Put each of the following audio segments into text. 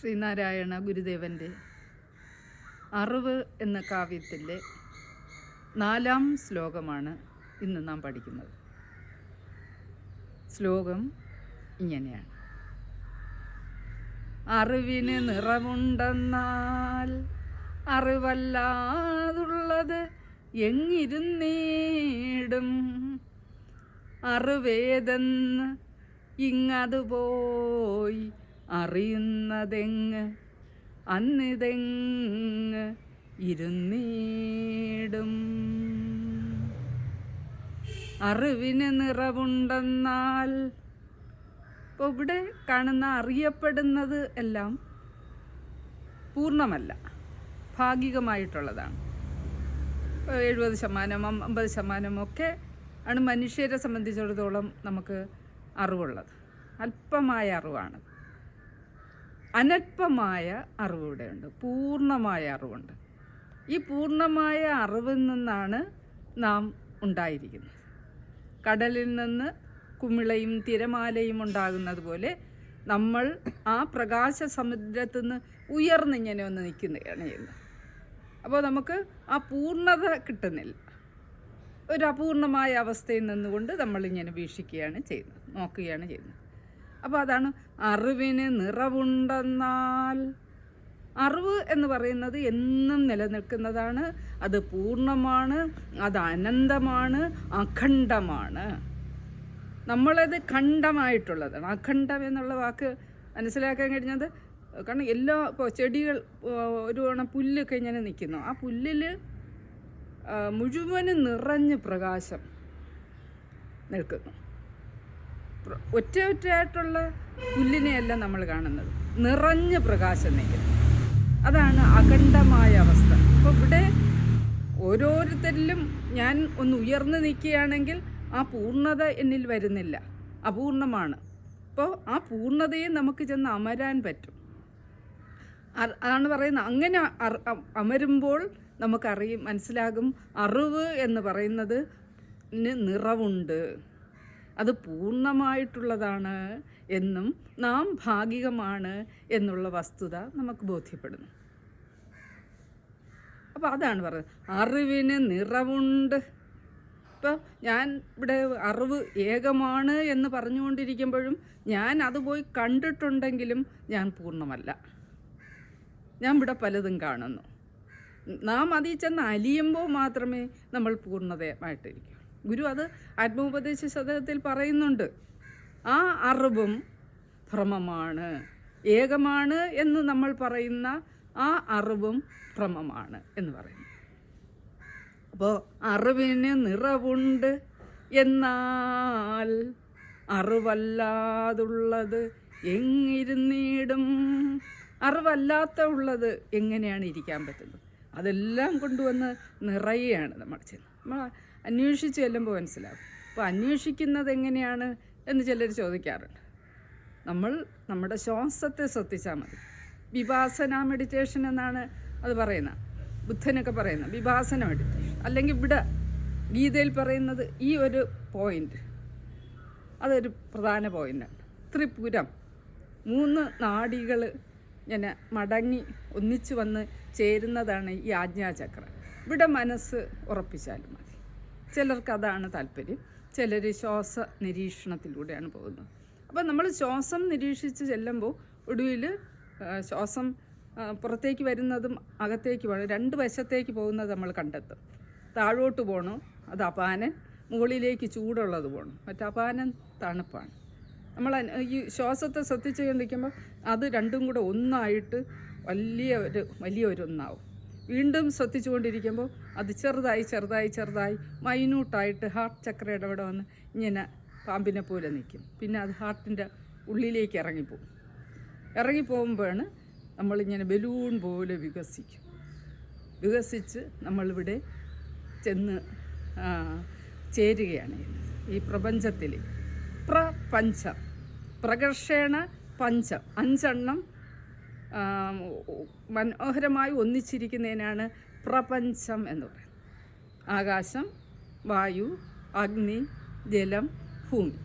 ശ്രീനാരായണ ഗുരുദേവന്റെ അറിവ് എന്ന കാവ്യത്തിലെ നാലാം ശ്ലോകമാണ് ഇന്ന് നാം പഠിക്കുന്നത്. ശ്ലോകം ഇങ്ങനെയാണ്. അറിവിന് നിറമുണ്ടെന്നാൽ അറിവല്ലാതുള്ളത് എങ്ങിരുന്നേടും. അറിവേതെന്ന് ഇങ്ങത് പോയി അറിയുന്നതെങ്ങ്? അന്നിതെങ്ങ് ഇരുന്നീടും? അറിവിന് നിറവുണ്ടെന്നാൽ ഇപ്പോൾ ഇവിടെ കാണുന്ന അറിയപ്പെടുന്നത് എല്ലാം പൂർണമല്ല. ഭാഗികമായിട്ടുള്ളതാണ്. എഴുപത് ശതമാനം അമ്പത് ശതമാനം ഒക്കെ ആണ് മനുഷ്യരെ സംബന്ധിച്ചിടത്തോളം നമുക്ക് അറിവുള്ളത്. അല്പമായ അറിവാണ്. അനൽപമായ അറിവ് ഇവിടെയുണ്ട് പൂർണമായ അറിവുണ്ട്. ഈ പൂർണമായ അറിവിൽ നിന്നാണ് നാം ഉണ്ടായിരിക്കുന്നത്. കടലിൽ നിന്ന് കുമിളയും തിരമാലയും ഉണ്ടാകുന്നത് പോലെ നമ്മൾ ആ പ്രകാശ സമുദ്രത്തിൽ നിന്ന് ഉയർന്നിങ്ങനെ ഒന്ന് നിൽക്കുകയാണ് ചെയ്യുന്നത്. അപ്പോൾ നമുക്ക് ആ പൂർണത കിട്ടുന്നില്ല. ഒരു അപൂർണമായ അവസ്ഥയിൽ നിന്നുകൊണ്ട് നമ്മളിങ്ങനെ വീക്ഷിക്കുകയാണ് ചെയ്യുന്നത് നോക്കുകയാണ് ചെയ്യുന്നത്. അപ്പോൾ അതാണ് അറിവിന് നിറവുണ്ടെന്നാൽ. അറിവ് എന്ന് പറയുന്നത് എന്നും നിലനിൽക്കുന്നതാണ്. അത് പൂർണമാണ് അത് അനന്തമാണ് അഖണ്ഡമാണ്. നമ്മളത് ഖണ്ഡമായിട്ടുള്ളതാണ്. അഖണ്ഡം എന്നുള്ള വാക്ക് മനസ്സിലാക്കാൻ കഴിഞ്ഞത്? കാരണം എല്ലാ ഇപ്പോൾ ചെടികൾ ഒരു ഓണം പുല്ലൊക്കെ ഇങ്ങനെ നിൽക്കുന്നു. ആ പുല്ലിൽ മുഴുവനും നിറഞ്ഞ് പ്രകാശം നിൽക്കുന്നു. ഒറ്റ ഒറ്റയായിട്ടുള്ള പുല്ലിനെയല്ല നമ്മൾ കാണുന്നത്. നിറഞ്ഞ് പ്രകാശം നീക്കുന്നത് അതാണ് അഖണ്ഡമായ അവസ്ഥ. അപ്പോൾ ഇവിടെ ഓരോരുത്തരിലും ഞാൻ ഒന്ന് ഉയർന്നു നിൽക്കുകയാണെങ്കിൽ ആ പൂർണത എന്നിൽ വരുന്നില്ല. അപൂർണമാണ്. അപ്പോൾ ആ പൂർണതയെ നമുക്ക് ചെന്ന് അമരാൻ പറ്റും. അതാണ് പറയുന്നത്. അങ്ങനെ അമരുമ്പോൾ നമുക്കറിയും മനസ്സിലാകും അറിവ് എന്ന് പറയുന്നത് നിറവുണ്ട്. അത് പൂർണമായിട്ടുള്ളതാണ് എന്നും നാം ഭാഗികമാണ് എന്നുള്ള വസ്തുത നമുക്ക് ബോധ്യപ്പെടുന്നു. അപ്പോൾ അതാണ് പറയുന്നത്. അറിവിന് നിറവുണ്ട്. ഇപ്പോൾ ഞാൻ ഇവിടെ അറിവ് ഏകമാണ് എന്ന് പറഞ്ഞുകൊണ്ടിരിക്കുമ്പോഴും ഞാൻ അത് പോയി കണ്ടിട്ടുണ്ടെങ്കിലും ഞാൻ പൂർണമല്ല. ഞാൻ ഇവിടെ പലതും കാണുന്നു. നാം അതിൽ ചെന്ന് അലിയുമ്പോൾ മാത്രമേ നമ്മൾ പൂർണതമായിട്ടിരിക്കൂ ഗുരു അത് ആത്മോപദേശ ശതകത്തിൽ പറയുന്നുണ്ട്. ആ അറിവും ഭ്രമമാണ്. ഏകമാണ് എന്ന് നമ്മൾ പറയുന്ന ആ അറിവും ഭ്രമമാണ് എന്ന് പറയുന്നു. അപ്പോൾ അറിവിന് നിറവുണ്ട് എന്നാൽ അറിവല്ലാതുള്ളത് എങ്ങിരുന്നിടും? അറിവല്ലാത്ത ഉള്ളത് എങ്ങനെയാണ് ഇരിക്കാൻ പറ്റുന്നത്? അതെല്ലാം കൊണ്ടുവന്ന് നിറയുകയാണ് നമ്മൾ ചെയ്യുന്നത്. നമ്മൾ അന്വേഷിച്ച് ചെല്ലുമ്പോൾ മനസ്സിലാവും. അപ്പോൾ അന്വേഷിക്കുന്നത് എങ്ങനെയാണ് എന്ന് ചിലർ ചോദിക്കാറുണ്ട്. നമ്മൾ നമ്മുടെ ശ്വാസത്തെ ശ്രദ്ധിച്ചാൽ മതി. വിഭാസന മെഡിറ്റേഷൻ എന്നാണ് അത് പറയുന്നത് ബുദ്ധനൊക്കെ പറയുന്നത് വിഭാസന മെഡിറ്റേഷൻ അല്ലെങ്കിൽ ഇവിടെ ഗീതയിൽ പറയുന്നത് ഈ ഒരു പോയിന്റ് അതൊരു പ്രധാന പോയിന്റാണ് ത്രിപുരം മൂന്ന് നാടികൾ ഇങ്ങനെ മടങ്ങി ഒന്നിച്ചു വന്ന് ചേരുന്നതാണ് ഈ ആജ്ഞാചക്രം. ഇവിടെ മനസ്സ് ഉറപ്പിച്ചാലും മതി. ചിലർക്ക് അതാണ് താല്പര്യം. ചിലർ ശ്വാസ നിരീക്ഷണത്തിലൂടെയാണ് പോകുന്നത്. അപ്പോൾ നമ്മൾ ശ്വാസം നിരീക്ഷിച്ച് ചെല്ലുമ്പോൾ ഒടുവിൽ ശ്വാസം പുറത്തേക്ക് വരുന്നതും അകത്തേക്ക് പോകണം രണ്ട് വശത്തേക്ക് പോകുന്നത് നമ്മൾ കണ്ടെത്തും. താഴോട്ട് പോകണം അത് അപാനൻ മുകളിലേക്ക് ചൂടുള്ളത് പോകണം മറ്റേ അപാനൻ തണുപ്പാണ്. നമ്മൾ ഈ ശ്വാസത്തെ ശ്രദ്ധിച്ച് കൊണ്ടിരിക്കുമ്പോൾ അത് രണ്ടും കൂടെ ഒന്നായിട്ട് വലിയ ഒരു വലിയ ഒരു ഒന്നാവും. വീണ്ടും ശ്രദ്ധിച്ചുകൊണ്ടിരിക്കുമ്പോൾ അത് ചെറുതായി ചെറുതായി ചെറുതായി മൈന്യൂട്ടായിട്ട് ഹാർട്ട് ചക്രയുടെ അവിടെ വന്ന് ഇങ്ങനെ പാമ്പിനെ പോലെ നിൽക്കും. പിന്നെ അത് ഹാർട്ടിന്റെ ഉള്ളിലേക്ക് ഇറങ്ങിപ്പോവും. ഇറങ്ങിപ്പോകുമ്പോഴാണ് നമ്മളിങ്ങനെ ബലൂൺ പോലെ വികസിക്കും. വികസിച്ച് നമ്മളിവിടെ ചെന്ന് ചേരുകയാണ് ഈ പ്രപഞ്ചത്തിൽ പ്രപഞ്ചം. പ്രകർഷേണ പഞ്ചം. അഞ്ചെണ്ണം മനോഹരമായി ഒന്നിച്ചിരിക്കുന്നതിനാണ് പ്രപഞ്ചം എന്ന് പറയുന്നത്. ആകാശം വായു അഗ്നി ജലം ഭൂമി.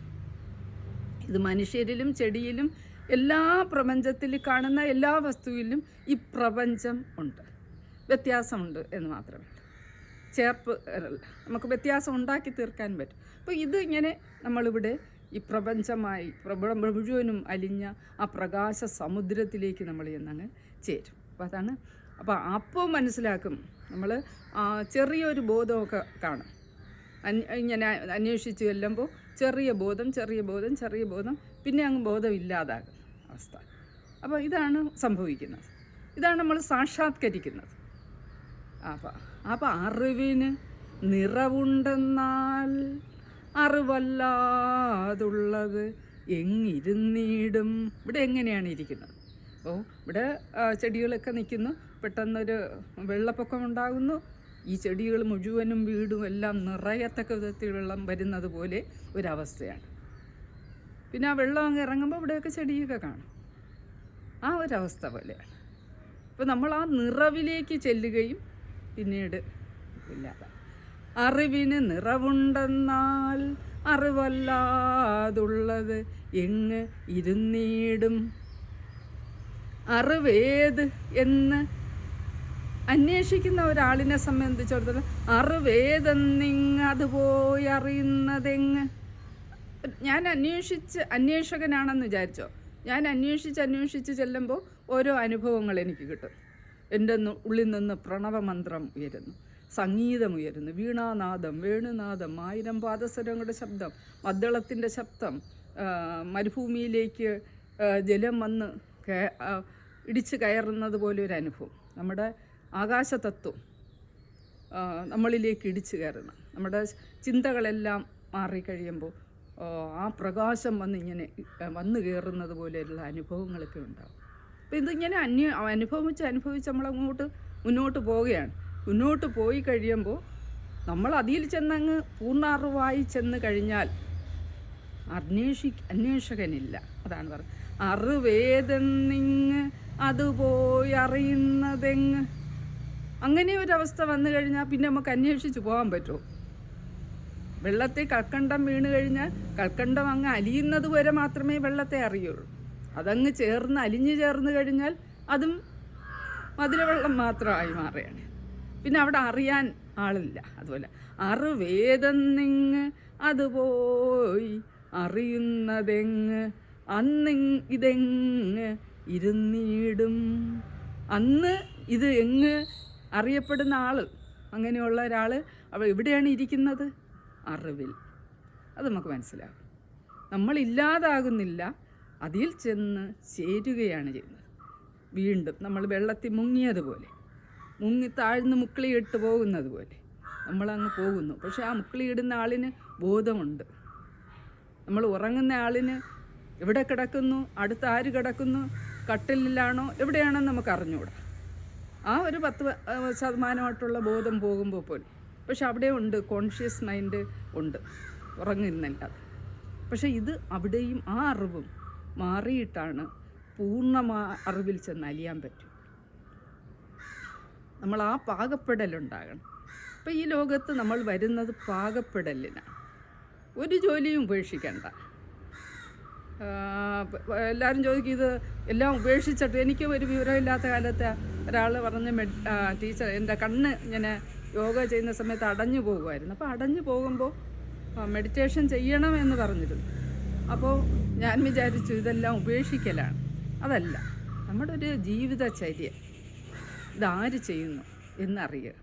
ഇത് മനുഷ്യരിലും ചെടിയിലും എല്ലാ പ്രപഞ്ചത്തിൽ കാണുന്ന എല്ലാ വസ്തുവിലും ഈ പ്രപഞ്ചം ഉണ്ട്. വ്യത്യാസമുണ്ട് എന്ന് മാത്രമേ ഉള്ളൂ. ചേർപ്പ് നമുക്ക് വ്യത്യാസം ഉണ്ടാക്കി തീർക്കാൻ പറ്റും. അപ്പോൾ ഇത് ഇങ്ങനെ നമ്മളിവിടെ ഈ പ്രപഞ്ചമായി പ്രപ- മുഴുവനും അലിഞ്ഞ ആ പ്രകാശ സമുദ്രത്തിലേക്ക് നമ്മൾ എന്നങ്ങ് ചേരും. അപ്പോൾ അതാണ്. അപ്പോൾ അപ്പോൾ മനസ്സിലാക്കും നമ്മൾ ചെറിയൊരു ബോധമൊക്കെ കാണും. ഇങ്ങനെ അന്വേഷിച്ച് ചെല്ലുമ്പോൾ ചെറിയ ബോധം ചെറിയ ബോധം ചെറിയ ബോധം പിന്നെ അങ്ങ് ബോധം അവസ്ഥ. അപ്പോൾ ഇതാണ് സംഭവിക്കുന്നത്. ഇതാണ് നമ്മൾ സാക്ഷാത്കരിക്കുന്നത്. അപ്പോൾ അപ്പോൾ അറിവിന് നിറവുണ്ടെന്നാൽ അറിവല്ലാതുള്ളത് എങ്ങിരുന്നീടും. ഇവിടെ എങ്ങനെയാണ് ഇരിക്കുന്നത്? അപ്പോൾ ഇവിടെ ചെടികളൊക്കെ നിൽക്കുന്നു. പെട്ടെന്നൊരു വെള്ളപ്പൊക്കം ഉണ്ടാകുന്നു. ഈ ചെടികൾ മുഴുവനും വീടും എല്ലാം നിറയത്തക്ക വിധത്തിൽ വെള്ളം വരുന്നത് പോലെ ഒരവസ്ഥയാണ്. പിന്നെ ആ വെള്ളം അങ്ങ് ഇറങ്ങുമ്പോൾ ഇവിടെയൊക്കെ ചെടിയൊക്കെ കാണും. ആ ഒരവസ്ഥ പോലെയാണ്. അപ്പോൾ നമ്മൾ ആ നിറവിലേക്ക് ചെല്ലുകയും പിന്നീട് ഇല്ലാതെ അറിവിന് നിറവുണ്ടെന്നാൽ അറിവല്ലാതുള്ളത് എങ്ങ് ഇരുന്നീടും? അറിവേത് എന്ന് അന്വേഷിക്കുന്ന ഒരാളിനെ സംബന്ധിച്ചിടത്തോളം അറിവേതെന്നിങ് അതുപോയി അറിയുന്നതെങ്ങ്? ഞാൻ അന്വേഷിച്ച് അന്വേഷകനാണെന്ന് വിചാരിച്ചോ? ഞാൻ അന്വേഷിച്ച് അന്വേഷിച്ച് ചെല്ലുമ്പോൾ ഓരോ അനുഭവങ്ങൾ എനിക്ക് കിട്ടും. എന്റെ ഉള്ളിൽ നിന്ന് പ്രണവമന്ത്രം ഉയരുന്നു. സംഗീതം ഉയരുന്നു വീണാനാദം വേണുനാദം ആയിരം പാദസരങ്ങളുടെ ശബ്ദം മദ്ദളത്തിന്റെ ശബ്ദം മരുഭൂമിയിലേക്ക് ജലം വന്ന് ഇടിച്ച് കയറുന്നത് പോലെ ഒരു അനുഭവം. നമ്മുടെ ആകാശതത്വം നമ്മളിലേക്ക് ഇടിച്ചു കയറണം നമ്മുടെ ചിന്തകളെല്ലാം മാറിക്കഴിയുമ്പോൾ ആ പ്രകാശം വന്ന് ഇങ്ങനെ വന്നു കയറുന്നത് പോലെയുള്ള അനുഭവങ്ങളൊക്കെ ഉണ്ടാകും. അപ്പോൾ ഇതിങ്ങനെ അന്യ അനുഭവിച്ച് അനുഭവിച്ച് നമ്മളങ്ങോട്ട് മുന്നോട്ട് പോവുകയാണ്. മുന്നോട്ട് പോയി കഴിയുമ്പോൾ നമ്മൾ അതിൽ ചെന്നങ്ങ് പൂർണാർവായി ചെന്ന് കഴിഞ്ഞാൽ അന്വേഷി അന്വേഷകനില്ല. അതാണ് പറഞ്ഞത്. അറിവേതെന്നിങ് അതുപോയി അറിയുന്നതെങ്ങ്? അങ്ങനെ ഒരവസ്ഥ വന്നു കഴിഞ്ഞാൽ പിന്നെ നമുക്ക് അന്വേഷിച്ച് പോകാൻ പറ്റുമോ? വെള്ളത്തെ കൽക്കണ്ടം വീണ് കഴിഞ്ഞാൽ കൽക്കണ്ടം അങ്ങ് അലിയുന്നത് വരെ മാത്രമേ വെള്ളത്തെ അറിയുള്ളൂ. അതങ്ങ് ചേർന്ന് അലിഞ്ഞു ചേർന്ന് കഴിഞ്ഞാൽ അതും മധുരവെള്ളം മാത്രമായി മാറുകയാണ്. പിന്നെ അവിടെ അറിയാൻ ആളില്ല. അതുപോലെ അറിവേതെന്നിങ് അതുപോയി അറിയുന്നതെങ്ങ് അന്നിങ് ഇതെങ്ങ് ഇരുന്നീടും. അന്ന് ഇത് എങ്ങ് അറിയപ്പെടുന്ന ആൾ അങ്ങനെയുള്ള ഒരാൾ അവ എവിടെയാണ് ഇരിക്കുന്നത്? അറിവിൽ. അത് നമുക്ക് മനസ്സിലാകും. നമ്മളില്ലാതാകുന്നില്ല അതിൽ ചെന്ന് ചേരുകയാണ് ചെയ്യുന്നത്. വീണ്ടും നമ്മൾ വെള്ളത്തിൽ മുങ്ങിയതുപോലെ. മുങ്ങി താഴ്ന്ന് മുക്കിളിയിട്ട് പോകുന്നത് പോലെ. നമ്മളങ്ങ് പോകുന്നു. പക്ഷെ ആ മുക്കിളിയിടുന്ന ആളിന് ബോധമുണ്ട്. നമ്മൾ ഉറങ്ങുന്ന ആളിന് എവിടെ കിടക്കുന്നു? അടുത്ത് ആര് കിടക്കുന്നു? കട്ടിലിലാണോ? എവിടെയാണോ നമുക്ക് അറിഞ്ഞുകൂടാ. ആ ഒരു പത്ത് ശതമാനമായിട്ടുള്ള ബോധം പോകുമ്പോൾ പോലും. പക്ഷെ അവിടെ ഉണ്ട് കോൺഷ്യസ് മൈൻഡ് ഉണ്ട്. ഉറങ്ങുന്നില്ലാതെ പക്ഷെ ഇത് അവിടെയും ആ അറിവും മാറിയിട്ടാണ് പൂർണമാ അറിവിൽ ചെന്ന് അലിയാൻ പറ്റും. നമ്മൾ ആ പാകപ്പെടലുണ്ടാകണം. അപ്പം ഈ ലോകത്ത് നമ്മൾ വരുന്നത് പാകപ്പെടലിനാണ് ഒരു ജോലിയും ഉപേക്ഷിക്കണ്ട. എല്ലാവരും ചോദിക്കും ഇത് എല്ലാം ഉപേക്ഷിച്ചിട്ട് എനിക്ക് ഒരു വിവരമില്ലാത്ത കാലത്ത് ഒരാൾ പറഞ്ഞ് മെഡ് ടീച്ചർ എന്റെ കണ്ണ് ഇങ്ങനെ യോഗ ചെയ്യുന്ന സമയത്ത് അടഞ്ഞു പോകുമായിരുന്നു. അപ്പോൾ അടഞ്ഞു പോകുമ്പോൾ മെഡിറ്റേഷൻ ചെയ്യണം എന്ന് പറഞ്ഞിരുന്നു. അപ്പോൾ ഞാൻ വിചാരിച്ചു ഇതെല്ലാം ഉപേക്ഷിക്കലാണ്. അതല്ല നമ്മുടെ ഒരു ജീവിതചര്യ. ഇതാര് ചെയ്യുന്നു എന്നറിയുക.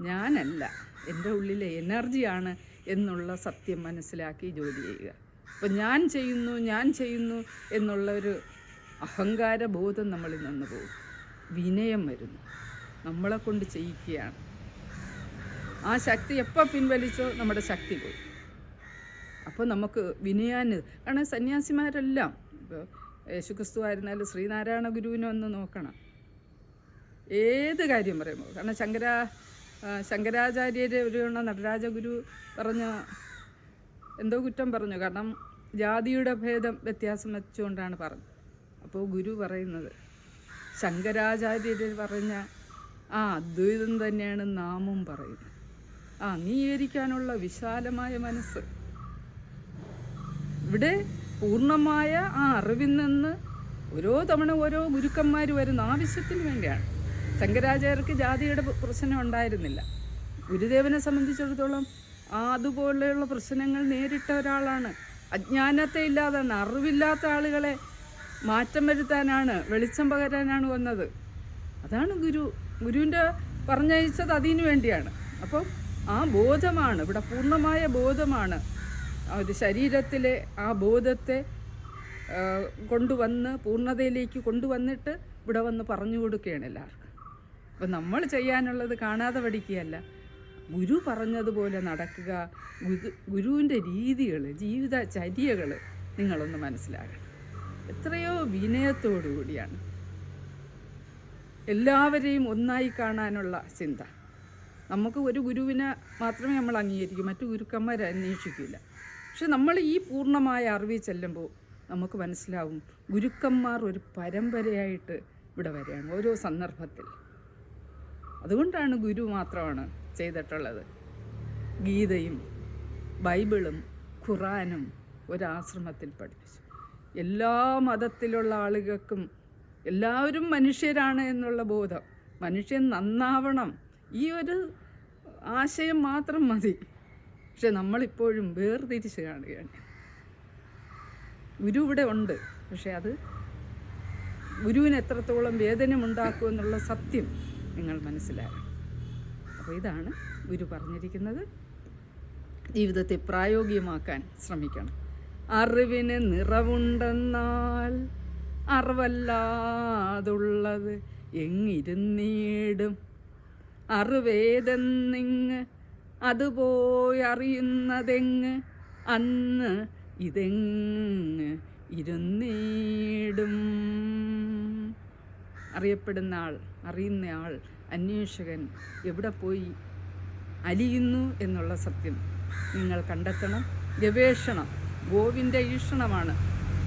ഞാനല്ല എന്റെ ഉള്ളിലെ എനർജിയാണ് എന്നുള്ള സത്യം മനസ്സിലാക്കി ജോലി ചെയ്യുക. അപ്പം ഞാൻ ചെയ്യുന്നു ഞാൻ ചെയ്യുന്നു എന്നുള്ള ഒരു അഹങ്കാര ബോധം നമ്മളിൽ നിന്ന് പോകും. വിനയം വരുന്നു. നമ്മളെ കൊണ്ട് ചെയ്യിക്കുകയാണ്. ആ ശക്തി എപ്പോൾ പിൻവലിച്ചോ നമ്മുടെ ശക്തി പോയി. അപ്പോൾ നമുക്ക് വിനയാന് കാരണം സന്യാസിമാരെല്ലാം ഇപ്പോൾ യേശുക്രിസ്തു ആയിരുന്നാലും ശ്രീനാരായണ ഗുരുവിനെ ഒന്ന് നോക്കണം. ഏത് കാര്യം പറയുമ്പോൾ കാരണം ശങ്കര ശങ്കരാചാര്യരെ ഒരു തവണ നടരാജ പറഞ്ഞ എന്തോ കുറ്റം പറഞ്ഞു. കാരണം ജാതിയുടെ ഭേദം വ്യത്യാസം വെച്ചുകൊണ്ടാണ് പറഞ്ഞത്. അപ്പോൾ ഗുരു പറയുന്നത് ശങ്കരാചാര്യർ പറഞ്ഞ ആ അദ്വൈതം തന്നെയാണ് നാമും പറയുന്നത്. ആ അംഗീകരിക്കാനുള്ള വിശാലമായ മനസ്സ്. ഇവിടെ പൂർണമായ ആ അറിവിൽ നിന്ന് ഓരോ തവണ ഓരോ ഗുരുക്കന്മാർ വരുന്ന ആവശ്യത്തിന് വേണ്ടിയാണ്. ശങ്കരാചാര്യർക്ക് ജാതിയുടെ പ്ര- പ്രശ്നം ഉണ്ടായിരുന്നില്ല. ഗുരുദേവനെ സംബന്ധിച്ചിടത്തോളം അതുപോലെയുള്ള പ്രശ്നങ്ങൾ നേരിട്ട ഒരാളാണ്. അജ്ഞാനത്തെ ഇല്ലാതാണ് അറിവില്ലാത്ത ആളുകളെ മാറ്റം വരുത്താനാണ് വെളിച്ചം പകരാനാണ് വന്നത്. അതാണ് ഗുരു ഗുരുവിന്റെ പറഞ്ഞയച്ചത് അതിനു വേണ്ടിയാണ്. അപ്പം ആ ബോധമാണ് ഇവിടെ പൂർണമായ ബോധമാണ്. ഒരു ശരീരത്തിലെ ആ ബോധത്തെ കൊണ്ടുവന്ന് പൂർണതയിലേക്ക് കൊണ്ടുവന്നിട്ട് ഇവിടെ വന്ന് പറഞ്ഞു കൊടുക്കുകയാണ് എല്ലാവർക്കും അപ്പം നമ്മൾ ചെയ്യാനുള്ളത് കാണാതെ പഠിക്കുകയല്ല. ഗുരു പറഞ്ഞതുപോലെ നടക്കുക ഗുരു ഗുരുവിന്റെ രീതികൾ ജീവിത ചര്യകൾ നിങ്ങളൊന്ന് മനസ്സിലാക്കണം എത്രയോ വിനയത്തോടു കൂടിയാണ്. എല്ലാവരെയും ഒന്നായി കാണാനുള്ള ചിന്ത. നമുക്ക് ഒരു ഗുരുവിനെ മാത്രമേ നമ്മൾ അംഗീകരിക്കൂ മറ്റു ഗുരുക്കന്മാരെ അന്വേഷിക്കില്ല പക്ഷെ നമ്മൾ ഈ പൂർണമായ അറിവിൽ ചെല്ലുമ്പോൾ നമുക്ക് മനസ്സിലാവും ഗുരുക്കന്മാർ ഒരു പരമ്പരയായിട്ട് ഇവിടെ വരികയാണ് ഓരോ സന്ദർഭത്തിൽ. അതുകൊണ്ടാണ് ഗുരു മാത്രമാണ് ചെയ്തിട്ടുള്ളത്. ഗീതയും ബൈബിളും ഖുറാനും ഒരാശ്രമത്തിൽ പഠിപ്പിച്ചു. എല്ലാ മതത്തിലുള്ള ആളുകൾക്കും എല്ലാവരും മനുഷ്യരാണ് എന്നുള്ള ബോധം. മനുഷ്യൻ നന്നാവണം. ഈ ഒരു ആശയം മാത്രം മതി. പക്ഷെ നമ്മളിപ്പോഴും വേർതിരിച്ച് കാണുകയാണ്. ഗുരു ഇവിടെ ഉണ്ട്. പക്ഷെ അത് ഗുരുവിന് എത്രത്തോളം വേദനമുണ്ടാക്കുമെന്നുള്ള സത്യം നിങ്ങൾ മനസ്സിലാകും അപ്പോൾ ഇതാണ് ഗുരു പറഞ്ഞിരിക്കുന്നത്. ജീവിതത്തെ പ്രായോഗികമാക്കാൻ ശ്രമിക്കണം. അറിവിന് നിറവുണ്ടെന്നാൽ അറിവല്ലാതുള്ളത് എങ്ങിരുന്നീടും അറിവേതെന്നിങ് അതുപോയി അറിയുന്നതെങ്ങ്? അന്ന് ഇതെങ്ങ് ഇരുന്നീടും അറിയപ്പെടുന്ന ആൾ അറിയുന്ന ആൾ അന്വേഷകൻ എവിടെ പോയി അലിയുന്നു എന്നുള്ള സത്യം നിങ്ങൾ കണ്ടെത്തണം. ഗവേഷണം ഗോവിന്റെ ഈഷണമാണ്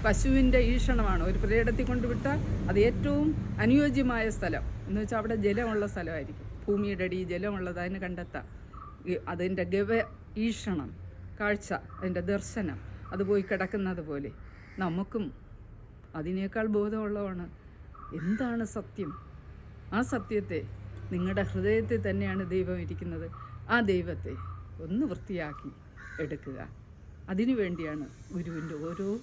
പശുവിന്റെ ഈഷണമാണ്. ഒരു പ്രേടത്തിൽ കൊണ്ടുവിട്ടാൽ അത് ഏറ്റവും അനുയോജ്യമായ സ്ഥലം. എന്ന് വെച്ചാൽ അവിടെ ജലമുള്ള സ്ഥലമായിരിക്കും. ഭൂമിയുടെ അടി ജലമുള്ളത് അതിന് കണ്ടെത്താം. അതിന്റെ ഗവ ഈഷണം കാഴ്ച അതിന്റെ ദർശനം അത് പോയി കിടക്കുന്നത് പോലെ. നമുക്കും അതിനേക്കാൾ ബോധമുള്ളതാണ് എന്താണ് സത്യം? ആ സത്യത്തെ നിങ്ങളുടെ ഹൃദയത്തിൽ തന്നെയാണ് ദൈവം ഇരിക്കുന്നത്. ആ ദൈവത്തെ ഒന്ന് വൃത്തിയാക്കി എടുക്കുക. അതിനു വേണ്ടിയാണ് ഗുരുവിന്റെ ഓരോ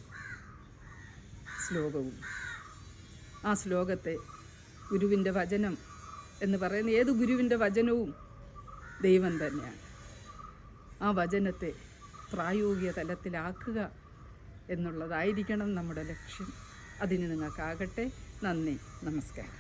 ശ്ലോകവും. ആ ശ്ലോകത്തെ ഗുരുവിന്റെ വചനം എന്ന് പറയുന്ന ഏത് ഗുരുവിന്റെ വചനവും ദൈവം തന്നെയാണ്. ആ വചനത്തെ പ്രായോഗിക തലത്തിലാക്കുക എന്നുള്ളതായിരിക്കണം നമ്മുടെ ലക്ഷ്യം. അതിന് നിങ്ങൾക്കാകട്ടെ. നന്ദി നമസ്കാരം